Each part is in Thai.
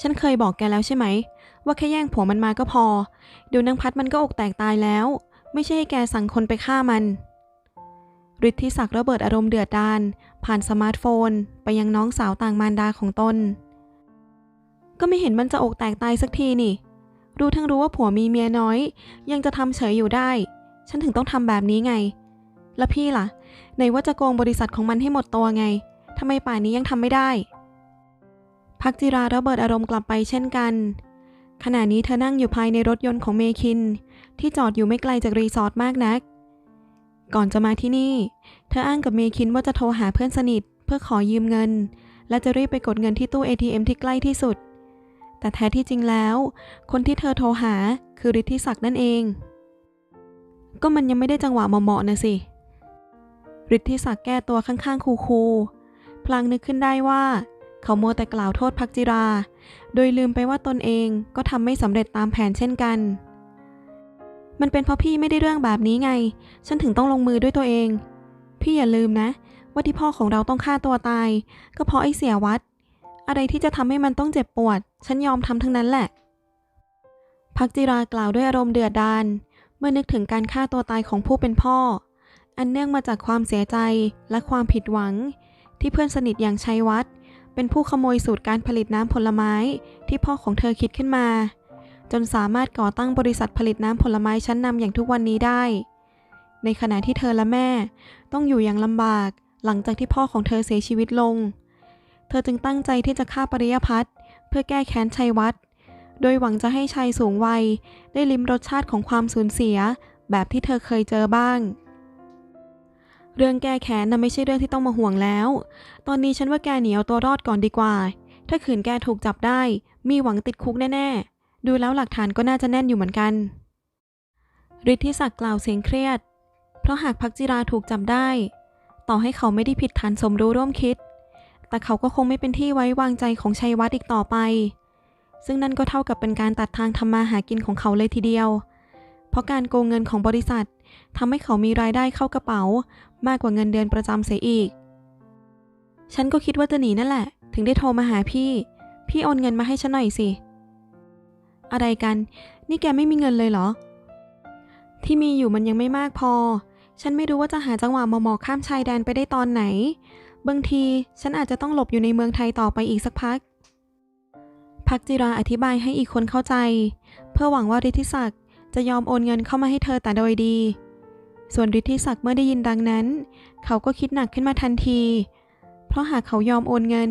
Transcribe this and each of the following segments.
ฉันเคยบอกแกแล้วใช่ไหม ว่าแค่แย่งผัวมันมาก็พอ เดี๋ยวนางพัดมันก็อกแตกตายแล้ว ไม่ใช่ให้แกสั่งคนไปฆ่ามันฤทธิศักดิ์ระเบิดอารมณ์เดือดดาลผ่านสมาร์ทโฟน ไปยังน้องสาวต่างมารดาของตน ก็ไม่เห็นมันจะอกแตกตายสักทีนี่ รู้ทั้งรู้ว่าผัวมีเมียน้อย ยังจะทำเฉยอยู่ได้ ฉันถึงต้องทำแบบนี้ไง แล้วพี่ล่ะไหนว่าจะโกงบริษัทของมันให้หมดตัวไงทำไมป่านนี้ยังทำไม่ได้ พักจิราระเบิดอารมณ์กลับไปเช่นกัน ขณะนี้เธอนั่งอยู่ภายในรถยนต์ของเมคิน ที่จอดอยู่ไม่ไกลจากรีสอร์ทมากนัก ก่อนจะมาที่นี่ เธออ้างกับเมคินว่าจะโทรหาเพื่อนสนิท เพื่อขอยืมเงิน และจะรีบไปกดเงินที่ตู้ ATM ที่ใกล้ที่สุด แต่แท้ที่จริงแล้ว คนที่เธอโทรหาคือฤทธิศักดิ์นั่นเอง ก็มันยังไม่ได้จังหวะเหมาะๆนะสิฤทธิศักดิ์แก้ตัวข้างๆคูลๆพลางนึกขึ้นได้ว่า เขาโมวแต่กล่าวโทษพักจิรา โดยลืมไปว่าตนเองก็ทำไม่สำเร็จตามแผนเช่นกัน มันเป็นเพราะพี่ไม่ได้เรื่องแบบนี้ไง ฉันถึงต้องลงมือด้วยตัวเอง พี่อย่าลืมนะ ว่าที่พ่อของเราต้องฆ่าตัวตาย ก็เพราะไอ้เสียวัด อะไรที่จะทำให้มันต้องเจ็บปวด ฉันยอมทำทั้งนั้นแหละพักจิรากล่าวด้วยอารมณ์เดือดดาลเมื่อนึกถึงการฆ่าตัวตายของผู้เป็นพ่อ อันเนื่องมาจากความเสียใจและความผิดหวัง ที่เพื่อนสนิทอย่างชัยวัฒน์ เป็นผู้ขโมยสูตรการผลิตน้ำผลไม้ที่พ่อของเธอคิดขึ้นมา จนสามารถก่อตั้งบริษัทผลิตน้ำผลไม้ชั้นนำอย่างทุกวันนี้ได้ ในขณะที่เธอและแม่ต้องอยู่อย่างลำบาก หลังจากที่พ่อของเธอเสียชีวิตลง เธอจึงตั้งใจที่จะฆ่าปริยพัฒน์เพื่อแก้แค้นชัยวัฒน์โดยหวังจะให้ชายสูงวัย ได้ลิ้มรสชาติของความสูญเสียแบบที่เธอเคยเจอบ้าง เรื่องแก้แค้นน่ะไม่ใช่เรื่องที่ต้องมาห่วงแล้ว ตอนนี้ฉันว่าแกหนีเอาตัวรอดก่อนดีกว่า ถ้าขืนแกถูกจับได้ มีหวังติดคุกแน่ๆ ดูแล้วหลักฐานก็น่าจะแน่นอยู่เหมือนกันฤทธิศักดิ์กล่าวเสียงเครียด เพราะหากพักจิราถูกจับได้ ต่อให้เขาไม่ได้ผิดฐานสมรู้ร่วมคิด แต่เขาก็คงไม่เป็นที่ไว้วางใจของชัยวัฒน์อีกต่อไป ซึ่งนั่นก็เท่ากับเป็นการตัดทางทำมาหากินของเขาเลยทีเดียว เพราะการโกงเงินของบริษัททำให้เขามีรายได้เข้ากระเป๋า มากกว่าเงินเดือนประจำเสียอีก ฉันก็คิดว่าจะหนีนั่นแหละ ถึงได้โทรมาหาพี่ พี่โอนเงินมาให้ฉันหน่อยสิ อะไรกัน นี่แกไม่มีเงินเลยเหรอ ที่มีอยู่มันยังไม่มากพอ ฉันไม่รู้ว่าจะหาจังหวะเหมาะๆข้ามชายแดนไปได้ตอนไหน บางทีฉันอาจจะต้องหลบอยู่ในเมืองไทยต่อไปอีกสักพัก พักจิราอธิบายให้อีกคนเข้าใจ เพื่อหวังว่าฤทธิศักดิ์จะยอมโอนเงินเข้ามาให้เธอแต่โดยดี ส่วนฤทธิศักดิ์เมื่อได้ยินดังนั้น เขาก็คิดหนักขึ้นมาทันที เพราะหากเขายอมโอนเงิน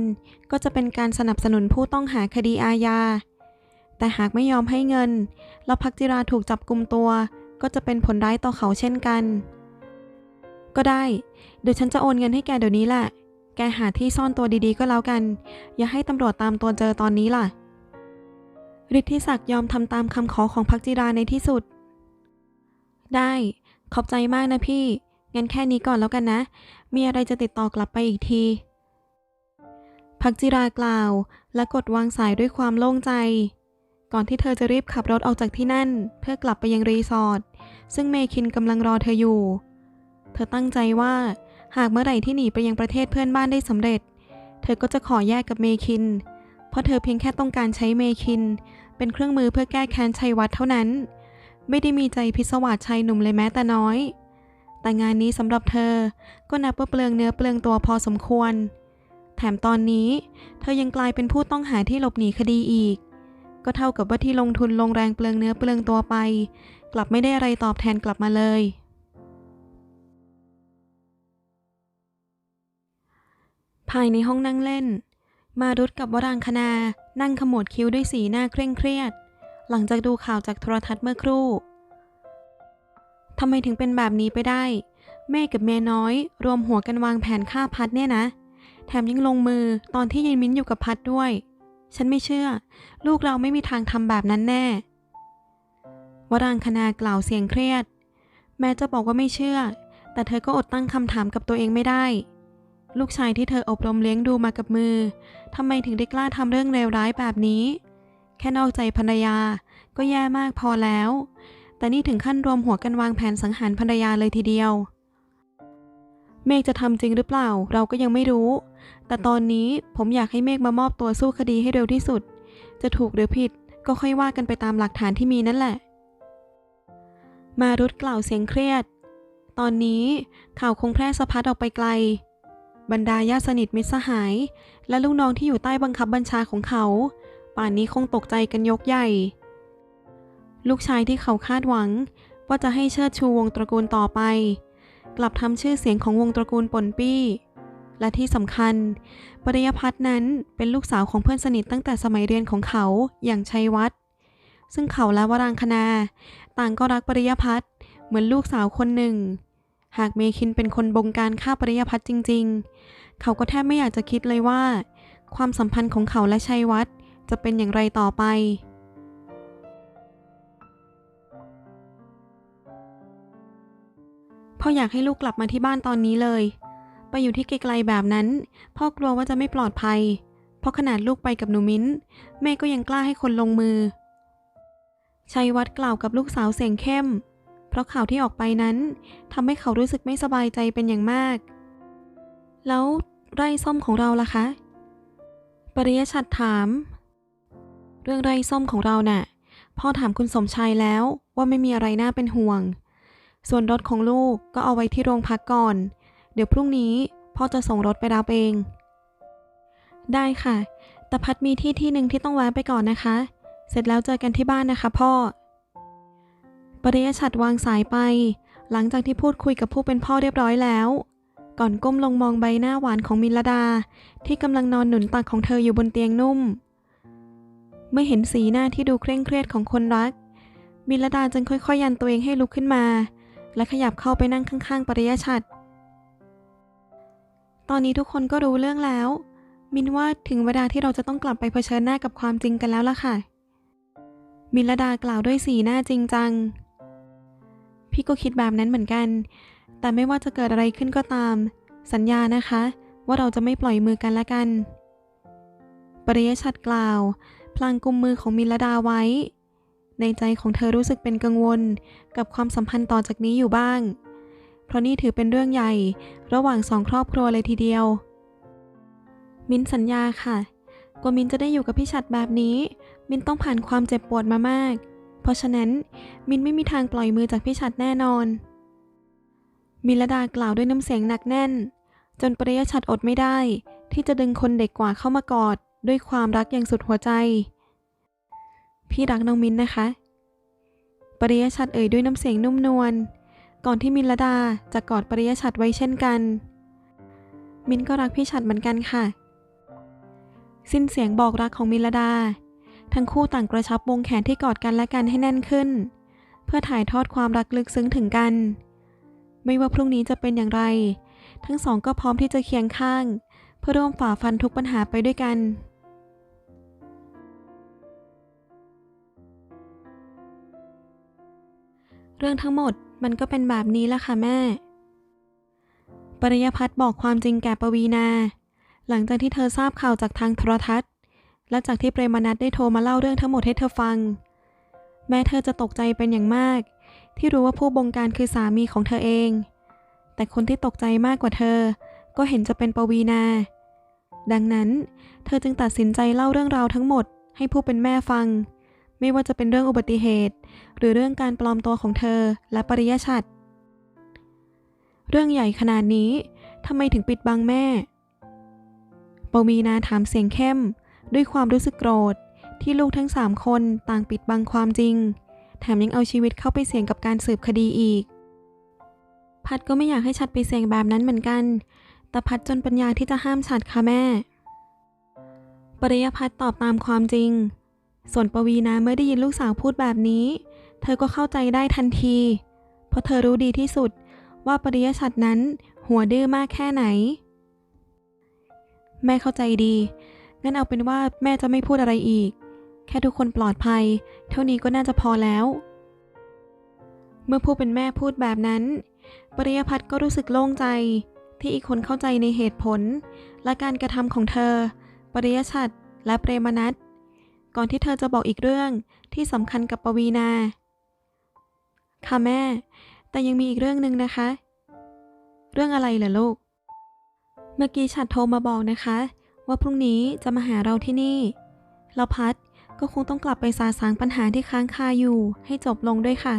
ก็จะเป็นการสนับสนุนผู้ต้องหาคดีอาญา แต่หากไม่ยอมให้เงิน แล้วพักจิราถูกจับกลุมตัว ก็จะเป็นผลร้ายต่อเขาเช่นกัน ก็ได้ เดี๋ยวฉันจะโอนเงินให้แกเดี๋ยวนี้แหละ แกหาที่ซ่อนตัวดีๆ ก็แล้วกัน อย่าให้ตำรวจตามตัวเจอตอนนี้ล่ะฤทธิศักดิ์ยอมทำตามคำขอของพักจิราในที่สุด ได้ ขอบใจมากนะพี่ งั้นแค่นี้ก่อนแล้วกันนะ มีอะไรจะติดต่อกลับไปอีกที พักจิรากล่าว และกดวางสายด้วยความโล่งใจ ก่อนที่เธอจะรีบขับรถออกจากที่นั่น เพื่อกลับไปยังรีสอร์ท ซึ่งเมคินกำลังรอเธออยู่ เธอตั้งใจว่า หากเมื่อไหร่ที่หนีไปยังประเทศเพื่อนบ้านได้สำเร็จ เธอก็จะขอแยกกับเมคิน เพราะเธอเพียงแค่ต้องการใช้เมคิน เป็นเครื่องมือเพื่อแก้แค้นชัยวัฒน์เท่านั้น ไม่ได้มีใจพิศวาสชายหนุ่มเลยแม้แต่น้อย แต่งานนี้สำหรับเธอก็นับว่าเปลืองเนื้อเปลืองตัวพอสมควร แถมตอนนี้เธอยังกลายเป็นผู้ต้องหาที่หลบหนีคดีอีก ก็เท่ากับว่าที่ลงทุนลงแรงเปลืองเนื้อเปลืองตัวไป กลับไม่ได้อะไรตอบแทนกลับมาเลย ภายในห้องนั่งเล่น มารุตกับวรางคณานั่งขมวดคิ้วด้วยสีหน้าเคร่งเครียด หลังจากดูข่าวจากโทรทัศน์เมื่อครู่ทำไมถึงเป็นแบบนี้ไปได้ แม่กับเมียน้อย รวมหัวกันวางแผนฆ่าพัดเนี่ยนะ แถมยังลงมือตอนที่ยินมิ้นอยู่กับพัดด้วย ฉันไม่เชื่อ ลูกเราไม่มีทางทำแบบนั้นแน่ วรางคณากล่าวเสียงเครียด แม้จะบอกว่าไม่เชื่อ แต่เธอก็อดตั้งคำถามกับตัวเองไม่ได้ ลูกชายที่เธออบรมเลี้ยงดูมากับมือทำไมถึงได้กล้าทำเรื่องเลวร้ายแบบนี้ แค่นอกใจภรรยา ก็แย่มากพอแล้ว แต่นี่ถึงขั้นรวมหัวกันวางแผนสังหารภรรยาเลยทีเดียว เมฆจะทำจริงหรือเปล่าเราก็ยังไม่รู้ แต่ตอนนี้ผมอยากให้เมฆมามอบตัวสู้คดีให้เร็วที่สุด จะถูกหรือผิดก็ค่อยว่ากันไปตามหลักฐานที่มีนั่นแหละ มารุตกล่าวเสียงเครียด ตอนนี้ข่าวคงแพร่สะพัดออกไปไกล บรรดาญาติสนิทมิตรสหาย และลูกน้องที่อยู่ใต้บังคับบัญชาของเขา ป่านนี้คงตกใจกันยกใหญ่ ลูกชายที่เขาคาดหวัง ว่าจะให้เชิดชูวงตระกูลต่อไป กลับทำชื่อเสียงของวงตระกูลปนปี้ และที่สำคัญ ปริยพัฒน์นั้นเป็นลูกสาวของเพื่อนสนิทตั้งแต่สมัยเรียนของเขาอย่างชัยวัฒน์ซึ่งเขาและวรางคณา ต่างก็รักปริยพัฒน์เหมือนลูกสาวคนหนึ่ง หากเมคินเป็นคนบงการฆ่าปริยพัฒน์จริง ๆ เขาก็แทบไม่อยากจะคิดเลยว่า ความสัมพันธ์ของเขาและชัยวัฒน์ จะเป็นอย่างไรต่อไปพ่ออยากให้ลูกกลับมาที่บ้านตอนนี้เลย ไปอยู่ที่ไกลๆแบบนั้น พ่อกลัวว่าจะไม่ปลอดภัย เพราะขนาดลูกไปกับหนูมิ้น แม่ก็ยังกล้าให้คนลงมือ ชัยวัฒน์กล่าวกับลูกสาวเสียงเข้ม เพราะข่าวที่ออกไปนั้นทำให้เขารู้สึกไม่สบายใจเป็นอย่างมาก แล้วไร่ส้มของเราล่ะคะ ปริยชัดถาม เรื่องไร่ส้มของเราน่ะ พ่อถามคุณสมชายแล้วว่าไม่มีอะไรน่าเป็นห่วง ส่วนรถของลูกก็เอาไว้ที่โรงพักก่อน เดี๋ยวพรุ่งนี้พ่อจะส่งรถไปรับเอง ได้ค่ะ แต่พัดมีที่ที่หนึ่งที่ต้องแวะไปก่อนนะคะ เสร็จแล้วเจอกันที่บ้านนะคะพ่อ ปริยชัดวางสายไป หลังจากที่พูดคุยกับผู้เป็นพ่อเรียบร้อยแล้วก่อนก้มลงมองใบหน้าหวานของมิลดา ที่กำลังนอนหนุนตักของเธออยู่บนเตียงนุ่ม เมื่อเห็นสีหน้าที่ดูเคร่งเครียดของคนรัก มิลดาจึงค่อยๆยันตัวเองให้ลุกขึ้นมา และขยับเข้าไปนั่งข้างๆ ปริยชัด ตอนนี้ทุกคนก็รู้เรื่องแล้ว มินว่าถึงเวลาที่เราจะต้องกลับไปเผชิญหน้ากับความจริงกันแล้วล่ะค่ะ มิลดากล่าวด้วยสีหน้าจริงจัง พี่ก็คิดแบบนั้นเหมือนกัน แต่ไม่ว่าจะเกิดอะไรขึ้นก็ตาม สัญญานะคะ ว่าเราจะไม่ปล่อยมือกันละกัน ปริยชัดกล่าว พลางกุมมือของมิลดาไว้ ในใจของเธอรู้สึกเป็นกังวลกับความสัมพันธ์ต่อจากนี้อยู่บ้าง เพราะนี่ถือเป็นเรื่องใหญ่ระหว่างสองครอบครัวเลยทีเดียว มินสัญญาค่ะกว่ามินจะได้อยู่กับพี่ชัดแบบนี้ มินต้องผ่านความเจ็บปวดมามาก เพราะฉะนั้นมินไม่มีทางปล่อยมือจากพี่ชัดแน่นอน มิลดากล่าวด้วยน้ำเสียงหนักแน่น จนปริยชัดอดไม่ได้ ที่จะดึงคนเด็กกว่าเข้ามากอด ด้วยความรักอย่างสุดหัวใจ พี่รักน้องมินนะคะ ปริยชัดเอ่ยด้วยน้ำเสียงนุ่มนวล ก่อนที่มินลดาจะกอดปริยชัดไว้เช่นกัน มินก็รักพี่ชัดเหมือนกันค่ะ สิ้นเสียงบอกรักของมิลดา ทั้งคู่ต่างกระชับวงแขนที่กอดกันและกันให้แน่นขึ้น เพื่อถ่ายทอดความรักลึกซึ้งถึงกัน ไม่ว่าพรุ่งนี้จะเป็นอย่างไร ทั้งสองก็พร้อมที่จะเคียงข้างเพื่อร่วมฝ่าฟันทุกปัญหาไปด้วยกัน เรื่องทั้งหมดมันก็เป็นแบบนี้ละค่ะแม่ ปริยพัฒน์บอกความจริงแก่ปวีนา หลังจากที่เธอทราบข่าวจากทางโทรทัศน์ และจากที่เปรมนัทได้โทรมาเล่าเรื่องทั้งหมดให้เธอฟัง แม้เธอจะตกใจเป็นอย่างมาก ที่รู้ว่าผู้บงการคือสามีของเธอเอง แต่คนที่ตกใจมากกว่าเธอ ก็เห็นจะเป็นปวีนา ดังนั้น เธอจึงตัดสินใจเล่าเรื่องราวทั้งหมดให้ผู้เป็นแม่ฟัง ไม่ว่าจะเป็นเรื่องอุบัติเหตุ หรือเรื่องการปลอมตัวของเธอและปริยชัด เรื่องใหญ่ขนาดนี้ทำไมถึงปิดบังแม่ ปวีนาถามเสียงเข้ม ด้วยความรู้สึกโกรธ ที่ลูกทั้งสามคนต่างปิดบังความจริง แถมยังเอาชีวิตเข้าไปเสี่ยงกับการสืบคดีอีก พัดก็ไม่อยากให้ชัดไปเสี่ยงแบบนั้นเหมือนกัน แต่พัดจนปัญญาที่จะห้ามชัดค่ะแม่ ปริยพัฒน์ตอบตามความจริง ส่วนปวีนาเมื่อได้ยินลูกสาวพูดแบบนี้ เธอก็เข้าใจได้ทันที เพราะเธอรู้ดีที่สุดว่าปริยชัดนั้น หัวดื้อมากแค่ไหน แม่เข้าใจดี งั้นเอาเป็นว่าแม่จะไม่พูดอะไรอีก แค่ทุกคนปลอดภัย เท่านี้ก็น่าจะพอแล้ว เมื่อผู้เป็นแม่พูดแบบนั้น ปริยพัฒน์ก็รู้สึกโล่งใจ ที่อีกคนเข้าใจในเหตุผล และการกระทำของเธอ ปริยชัดและเปรมนัท ก่อนที่เธอจะบอกอีกเรื่องที่สำคัญกับปวีนา ค่ะแม่ แต่ยังมีอีกเรื่องหนึ่งนะคะ เรื่องอะไรเหรอลูก เมื่อกี้ฉัดโทรมาบอกนะคะ ว่าพรุ่งนี้จะมาหาเราที่นี่ เราพัดก็คงต้องกลับไปสาสางปัญหาที่ค้างคาอยู่ ให้จบลงด้วยค่ะ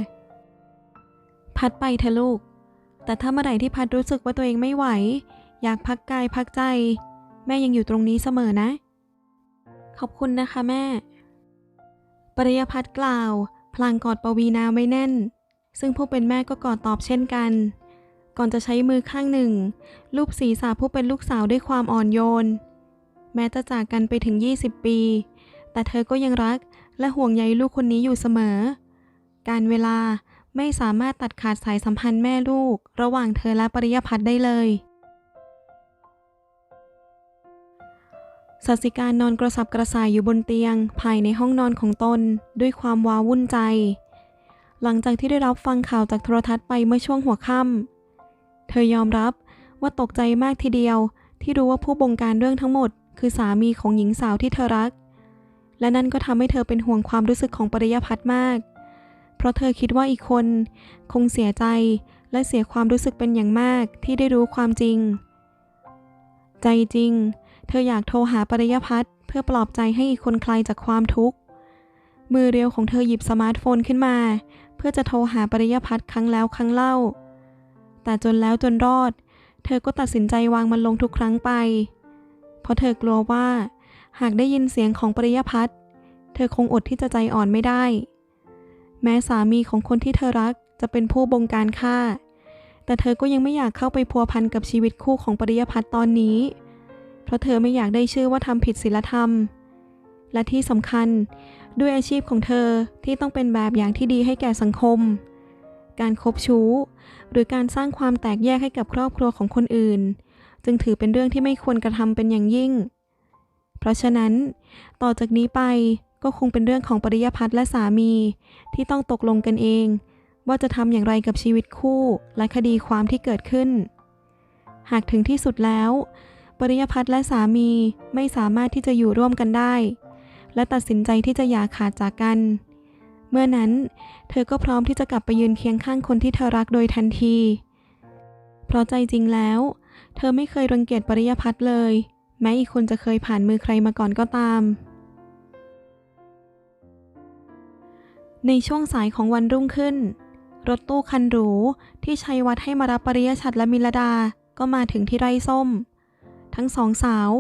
พัดไปเถอะลูก แต่ถ้าเมื่อไหร่ที่พัดรู้สึกว่าตัวเองไม่ไหว อยากพักกายพักใจ แม่ยังอยู่ตรงนี้เสมอนะ ขอบคุณนะคะแม่ ปริยพัฒน์กล่าว พลางกอดปวีนาไว้แน่น ซึ่งผู้เป็นแม่ก็กอดตอบเช่นกัน ก่อนจะใช้มือข้างหนึ่งลูบศีรษะผู้เป็นลูกสาวด้วยความอ่อนโยน แม้จะจากกันไปถึง 20 ปี แต่เธอก็ยังรักและห่วงใยลูกคนนี้อยู่เสมอ การเวลาไม่สามารถตัดขาดสายสัมพันธ์แม่ลูก ระหว่างเธอและปริยพัฒน์ได้เลย สัสิการนอนกระสับกระส่ายอยู่บนเตียง ภายในห้องนอนของตน ด้วยความว้าวุ่นใจ หลังจากที่ได้รับฟังข่าวจากโทรทัศน์ไปเมื่อช่วงหัวค่ำเธอยอมรับว่าตกใจมากทีเดียว ที่รู้ว่าผู้บงการเรื่องทั้งหมด คือสามีของหญิงสาวที่เธอรัก และนั่นก็ทำให้เธอเป็นห่วงความรู้สึกของปริยพัฒน์มาก เพราะเธอคิดว่าอีกคน คงเสียใจและเสียความรู้สึกเป็นอย่างมากที่ได้รู้ความจริง ใจจริง เธออยากโทรหาปริยพัฒน์เพื่อปลอบใจให้อีกคนคลายจากความทุกข์ มือเรียวของเธอหยิบสมาร์ทโฟนขึ้นมา เพื่อจะโทรหาปริยพัฒน์ครั้งแล้วครั้งเล่า แต่จนแล้วจนรอด เธอก็ตัดสินใจวางมันลงทุกครั้งไป เพราะเธอกลัวว่า หากได้ยินเสียงของปริยพัฒน์เธอคงอดที่จะใจอ่อนไม่ได้ แม้สามีของคนที่เธอรักจะเป็นผู้บงการฆ่า แต่เธอก็ยังไม่อยากเข้าไปพัวพันกับชีวิตคู่ของปริยพัฒน์ตอนนี้ เพราะเธอไม่อยากได้ชื่อว่าทำผิดศีลธรรม และที่สำคัญด้วยอาชีพของเธอที่ต้องเป็นแบบอย่างที่ดีให้แก่สังคม การคบชู้ หรือการสร้างความแตกแยกให้กับครอบครัวของคนอื่น จึงถือเป็นเรื่องที่ไม่ควรกระทำเป็นอย่างยิ่ง เพราะฉะนั้น ต่อจากนี้ไปก็คงเป็นเรื่องของปริยพัฒน์และสามีที่ต้องตกลงกันเอง ว่าจะทำอย่างไรกับชีวิตคู่และคดีความที่เกิดขึ้น หากถึงที่สุดแล้ว ปริยพัฒน์และสามีไม่สามารถที่จะอยู่ร่วมกันได้ และตัดสินใจที่จะหย่าขาดจากกัน เมื่อนั้น เธอก็พร้อมที่จะกลับไปยืนเคียงข้างคนที่เธอรักโดยทันที เพราะใจจริงแล้ว เธอไม่เคยรังเกียจปริยพัฒน์เลย แม้อีกคนจะเคยผ่านมือใครมาก่อนก็ตาม ในช่วงสายของวันรุ่งขึ้น รถตู้คันหรูที่ชัยวัฒน์ให้มารับปริยชัดและมิลดาก็มาถึงที่ไร่ส้ม ทั้งสองสาว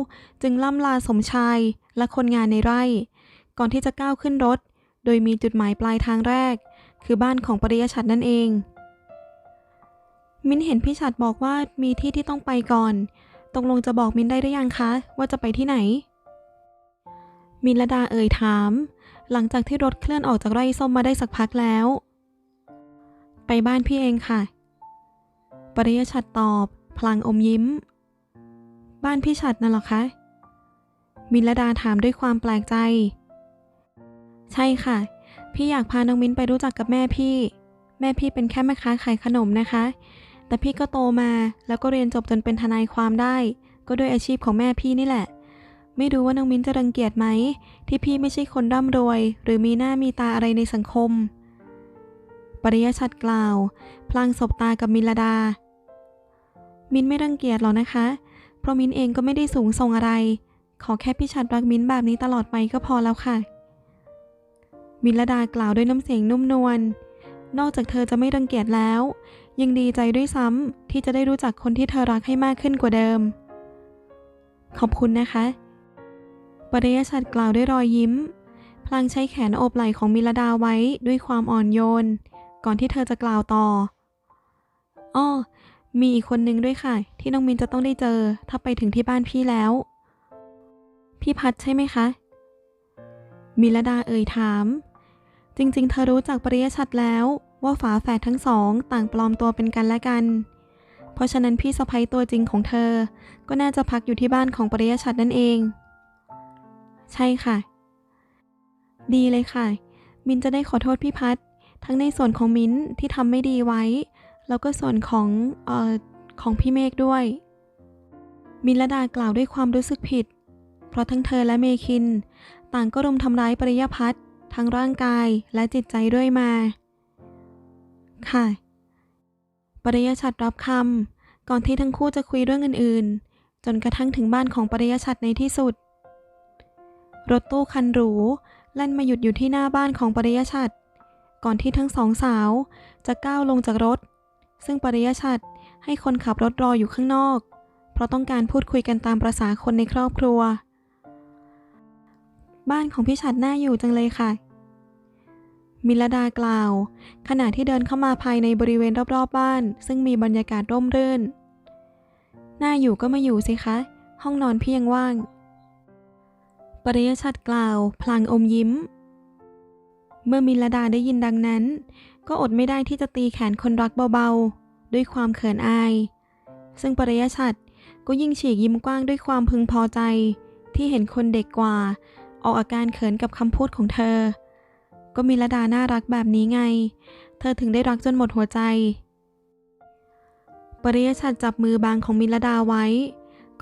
จึงล่ำลาสมชายและคนงานในไร่ ก่อนที่จะก้าวขึ้นรถ โดยมีจุดหมายปลายทางแรก คือบ้านของปริยชัดนั่นเอง มิ้นเห็นพี่ชัดบอกว่ามีที่ที่ต้องไปก่อน ตกลงจะบอกมิ้นได้หรือยังคะ ว่าจะไปที่ไหน มินลดาเอ่ยถาม หลังจากที่รถเคลื่อนออกจากไร่ส้มมาได้สักพักแล้ว ไปบ้านพี่เองค่ะ ปริยชัดตอบ พลางอมยิ้ม บ้านพี่ชัดน่ะหรอคะ มิลดาถามด้วยความแปลกใจ ใช่ค่ะ พี่อยากพาน้องมิ้นไปรู้จักกับแม่พี่ แม่พี่เป็นแค่แม่ค้าขายขนมนะคะ แต่พี่ก็โตมาแล้วก็เรียนจบจนเป็นทนายความได้ ก็ด้วยอาชีพของแม่พี่นี่แหละ ไม่รู้ว่าน้องมิ้นจะรังเกียจไหม ที่พี่ไม่ใช่คนร่ำรวย หรือมีหน้ามีตาอะไรในสังคม ปริยชัดกล่าว พลางสบตากับมิลดา มินไม่รังเกียจหรอกนะคะ เพราะมิ้นเองก็ไม่ได้สูงส่งอะไร ขอแค่พี่ชัดรักมิ้นแบบนี้ตลอดไปก็พอแล้วค่ะ มิลดากล่าวด้วยน้ำเสียงนุ่มนวล นอกจากเธอจะไม่รังเกียจแล้ว ยังดีใจด้วยซ้ำที่จะได้รู้จักคนที่เธอรักให้มากขึ้นกว่าเดิม ขอบคุณนะคะ ปริยชัดกล่าวด้วยรอยยิ้ม พลางใช้แขนโอบไหล่ของมิลดาไว้ด้วยความอ่อนโยน ก่อนที่เธอจะกล่าวต่อ อ้อ มีอีกคนนึงด้วยค่ะ ที่น้องมินจะต้องได้เจอ ถ้าไปถึงที่บ้านพี่แล้ว พี่พัดใช่ไหมคะ มิลดาเอ่ยถาม จริงๆ เธอรู้จักปริยชัดแล้วว่าฝาแฝดทั้งสองต่างปลอมตัวเป็นกันและกัน เพราะฉะนั้นพี่สะใภ้ตัวจริงของเธอ ก็น่าจะพักอยู่ที่บ้านของปริยชัดนั่นเอง ใช่ค่ะ ดีเลยค่ะ มินจะได้ขอโทษพี่พัดทั้งในส่วนของมินที่ทำไม่ดีไว้ แล้วก็ส่วนของออของพี่เมฆด้วย มิลดากล่าวด้วยความรู้สึกผิด เพราะทั้งเธอและเมคิน ต่างก็รุมทำร้ายปริยพัฒน์ทั้งร่างกายและจิตใจด้วยมา ค่ะ ปริยชัดรับคำก่อนที่ทั้งคู่จะคุยเรื่องอื่นๆ จนกระทั่งถึงบ้านของปริยชัดในที่สุด รถตู้คันหรูแล่นมาหยุดอยู่ที่หน้าบ้านของปริยชัดก่อนที่ทั้งสองสาวจะก้าวลงจากรถ ซึ่งปริยชัดให้คนขับรถรออยู่ข้างนอก เพราะต้องการพูดคุยกันตามประษาคนในครอบครัว บ้านของพี่ชัดน่าอยู่จังเลยค่ะ มิลดากล่าว ขณะที่เดินเข้ามาภายในบริเวณรอบๆบ้าน ซึ่งมีบรรยากาศร่มรื่น น่าอยู่ก็มาอยู่สิคะ ห้องนอนพี่ยังว่าง ปริยชัดกล่าว พลางอมยิ้ม เมื่อมิลดาได้ยินดังนั้น ก็อดไม่ได้ที่จะตีแขนคนรักเบาๆ ด้วยความเขินอาย ซึ่งปริยชัดก็ยิ่งฉีกยิ้มกว้างด้วยความพึงพอใจ ที่เห็นคนเด็กกว่า ออกอาการเขินกับคำพูดของเธอ ก็มิลดาน่ารักแบบนี้ไง เธอถึงได้รักจนหมดหัวใจ ปริยชัดจับมือบางของมิลดาไว้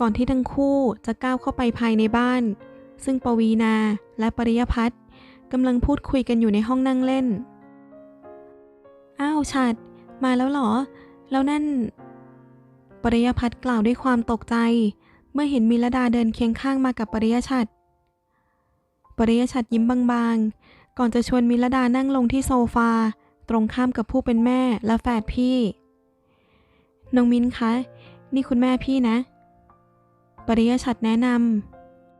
ก่อนที่ทั้งคู่จะก้าวเข้าไปภายในบ้าน ซึ่งปวีนาและปริยพัฒน์กำลังพูดคุยกันอยู่ในห้องนั่งเล่น อ้าวชัดมาแล้วเหรอ แล้วนั่น ปริยพัฒน์กล่าวด้วยความตกใจ เมื่อเห็นมิลดาเดินเคียงข้างมากับปริยชัด ปริยชัดยิ้มบางๆ ก่อนจะชวนมิลดานั่งลงที่โซฟา ตรงข้ามกับผู้เป็นแม่และแฝดพี่ น้องมิ้นคะ นี่คุณแม่พี่นะ ปริยชัดแนะน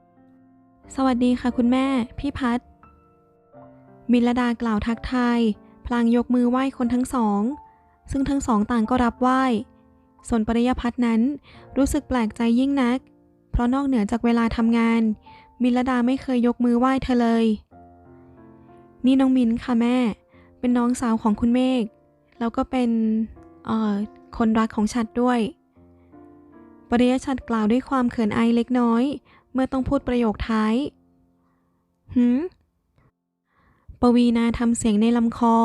ำ สวัสดีค่ะคุณแม่ พี่พัดมิลดากล่าวทักทาย พลางยกมือไหว้คนทั้งสอง ซึ่งทั้งสองต่างก็รับไหว้ ส่วนปริยพัฒน์นั้นรู้สึกแปลกใจยิ่งนัก เพราะนอกเหนือจากเวลาทำงาน มิลดาไม่เคยยกมือไหว้เธอเลย นี่น้องมินค่ะแม่ เป็นน้องสาวของคุณเมฆ แล้วก็เป็นเอ่อคนรักของชัดด้วย ปริยชัดกล่าวด้วยความเขินอายเล็กน้อย เมื่อต้องพูดประโยคท้ายหืม ปวีนาทำเสียงในลำคอ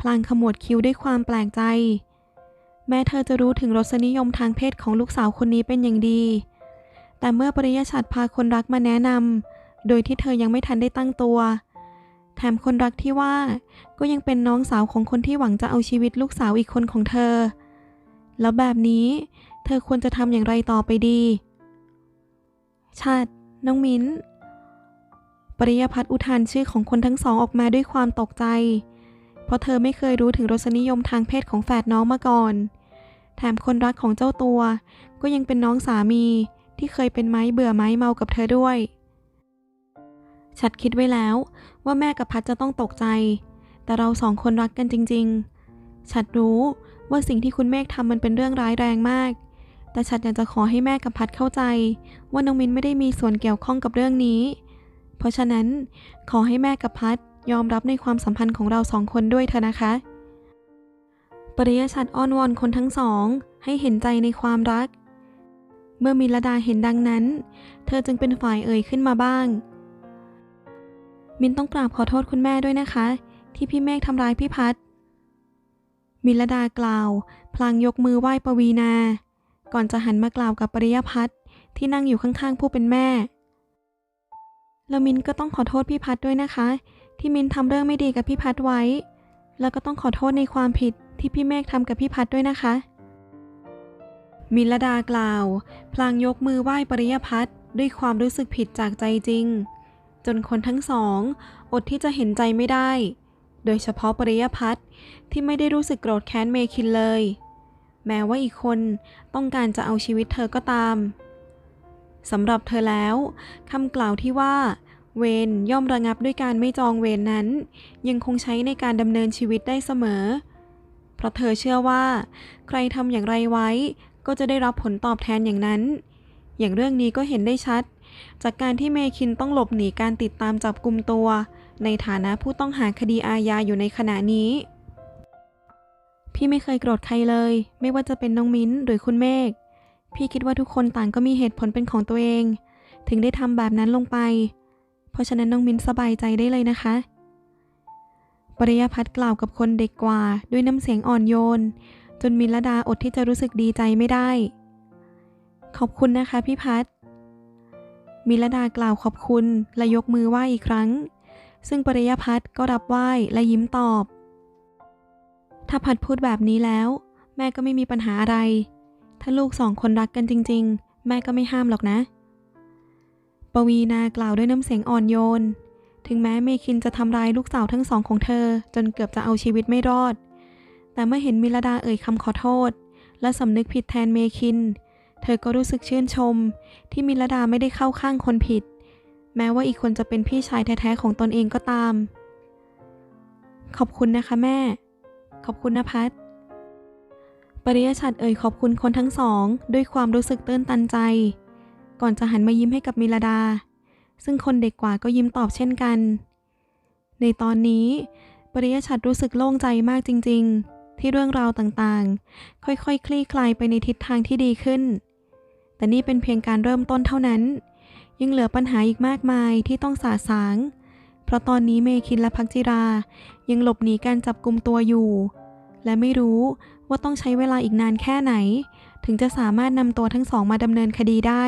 พลางขมวดคิ้วด้วยความแปลกใจ แม้เธอจะรู้ถึงรสนิยมทางเพศของลูกสาวคนนี้เป็นอย่างดี แต่เมื่อปริยชัดพาคนรักมาแนะนำโดยที่เธอยังไม่ทันได้ตั้งตัว แถมคนรักที่ว่าก็ยังเป็นน้องสาวของคนที่หวังจะเอาชีวิตลูกสาวอีกคนของเธอ แล้วแบบนี้เธอควรจะทำอย่างไรต่อไปดี ชัด น้องมิ้น ปริยพัฒน์อุทานชื่อของคนทั้งสองออกมาด้วยความตกใจ เพราะเธอไม่เคยรู้ถึงรสนิยมทางเพศของแฝดน้องมาก่อน แถมคนรักของเจ้าตัว ก็ยังเป็นน้องสามีที่เคยเป็นไม้เบื่อไม้เมากับเธอด้วย ฉัดคิดไว้แล้วว่าแม่กับพัดจะต้องตกใจ แต่เราสองคนรักกันจริง ๆ ฉัดรู้ว่าสิ่งที่คุณเมฆทำมันเป็นเรื่องร้ายแรงมาก แต่ฉัดอยากจะขอให้แม่กับพัดเข้าใจ ว่าน้องมินไม่ได้มีส่วนเกี่ยวข้องกับเรื่องนี้ เพราะฉะนั้นขอให้แม่กับพัดยอมรับในความสัมพันธ์ของเราสองคนด้วยเถอะนะคะ ปริยชัดอ้อนวอนคนทั้งสอง ให้เห็นใจในความรัก เมื่อมิลดาเห็นดังนั้น เธอจึงเป็นฝ่ายเอ่ยขึ้นมาบ้าง มินต้องกราบขอโทษคุณแม่ด้วยนะคะ ที่พี่เมฆทำร้ายพี่พัดมิลดากล่าว พลางยกมือไหว้ปวีนา ก่อนจะหันมากล่าวกับปริยพัฒน์ที่นั่งอยู่ข้างๆผู้เป็นแม่ แล้วมินก็ต้องขอโทษพี่พัดด้วยนะคะ ที่มินทำเรื่องไม่ดีกับพี่พัดไว้ แล้วก็ต้องขอโทษในความผิดที่พี่เมฆทำกับพี่พัดด้วยนะคะ มิลดากล่าว พลางยกมือไหว้ปริยพัฒด้วยความรู้สึกผิดจากใจจริง จนคนทั้งสอง อดที่จะเห็นใจไม่ได้ โดยเฉพาะปริยพัฒที่ไม่ได้รู้สึกโกรธแค้นเมคินเลย แม้ว่าอีกคนต้องการจะเอาชีวิตเธอก็ตาม สำหรับเธอแล้วคำกล่าวที่ว่า เวรย่อมระงับด้วยการไม่จองเวรนนั้น ยังคงใช้ในการดำเนินชีวิตได้เสมอ เพราะเธอเชื่อว่า ใครทำอย่างไรไว้ ก็จะได้รับผลตอบแทนอย่างนั้น อย่างเรื่องนี้ก็เห็นได้ชัด จากการที่เมคินต้องหลบหนีการติดตามจับกลุ่มตัว ในฐานะผู้ต้องหาคดีอาญาอยู่ในขณะนี้พี่ไม่เคยโกรธใครเลย ไม่ว่าจะเป็นน้องมิ้นหรือคุณเมฆ พี่คิดว่าทุกคนต่างก็มีเหตุผลเป็นของตัวเอง ถึงได้ทำแบบนั้นลงไป เพราะฉะนั้นน้องมิ้นสบายใจได้เลยนะคะ ปริยพัฒน์กล่าวกับคนเด็กกว่าด้วยน้ำเสียงอ่อนโยน จนมิลดาอดที่จะรู้สึกดีใจไม่ได้ ขอบคุณนะคะพี่พัฒน์มิลดากล่าวขอบคุณและยกมือไหว้อีกครั้ง ซึ่งปริยพัฒน์ก็รับไหว้และยิ้มตอบ ถ้าพัดพูดแบบนี้แล้ว แม่ก็ไม่มีปัญหาอะไร ถ้าลูกสองคนรักกันจริง ๆ แม่ก็ไม่ห้ามหรอกนะ ปวีนากล่าวด้วยน้ำเสียงอ่อนโยน ถึงแม้เมคินจะทำร้ายลูกสาวทั้งสองของเธอ จนเกือบจะเอาชีวิตไม่รอด แต่เมื่อเห็นมิลดาเอ่ยคำขอโทษ และสำนึกผิดแทนเมคิน เธอก็รู้สึกชื่นชม ที่มิลดาไม่ได้เข้าข้างคนผิด แม้ว่าอีกคนจะเป็นพี่ชายแท้ๆของตนเองก็ตาม ขอบคุณนะคะแม่ ขอบคุณนะพัท ปริยชัดเอ่ยขอบคุณคนทั้งสอง ด้วยความรู้สึกตื้นตันใจ ก่อนจะหันมายิ้มให้กับมิลดา ซึ่งคนเด็กกว่าก็ยิ้มตอบเช่นกัน ในตอนนี้ ปริยชัดรู้สึกโล่งใจมากจริง ๆ ที่เรื่องราวต่างๆ ค่อยๆคคลี่คลายไปในทิศทางที่ดีขึ้น แต่นี่เป็นเพียงการเริ่มต้นเท่านั้น ยังเหลือปัญหาอีกมากมายที่ต้องสาสางเพราะตอนนี้เมคินและพักจิรา ยังหลบหนีการจับกลุ่มตัวอยู่ และไม่รู้ ว่าต้องใช้เวลาอีกนานแค่ไหน ถึงจะสามารถนำตัวทั้งสองมาดำเนินคดีได้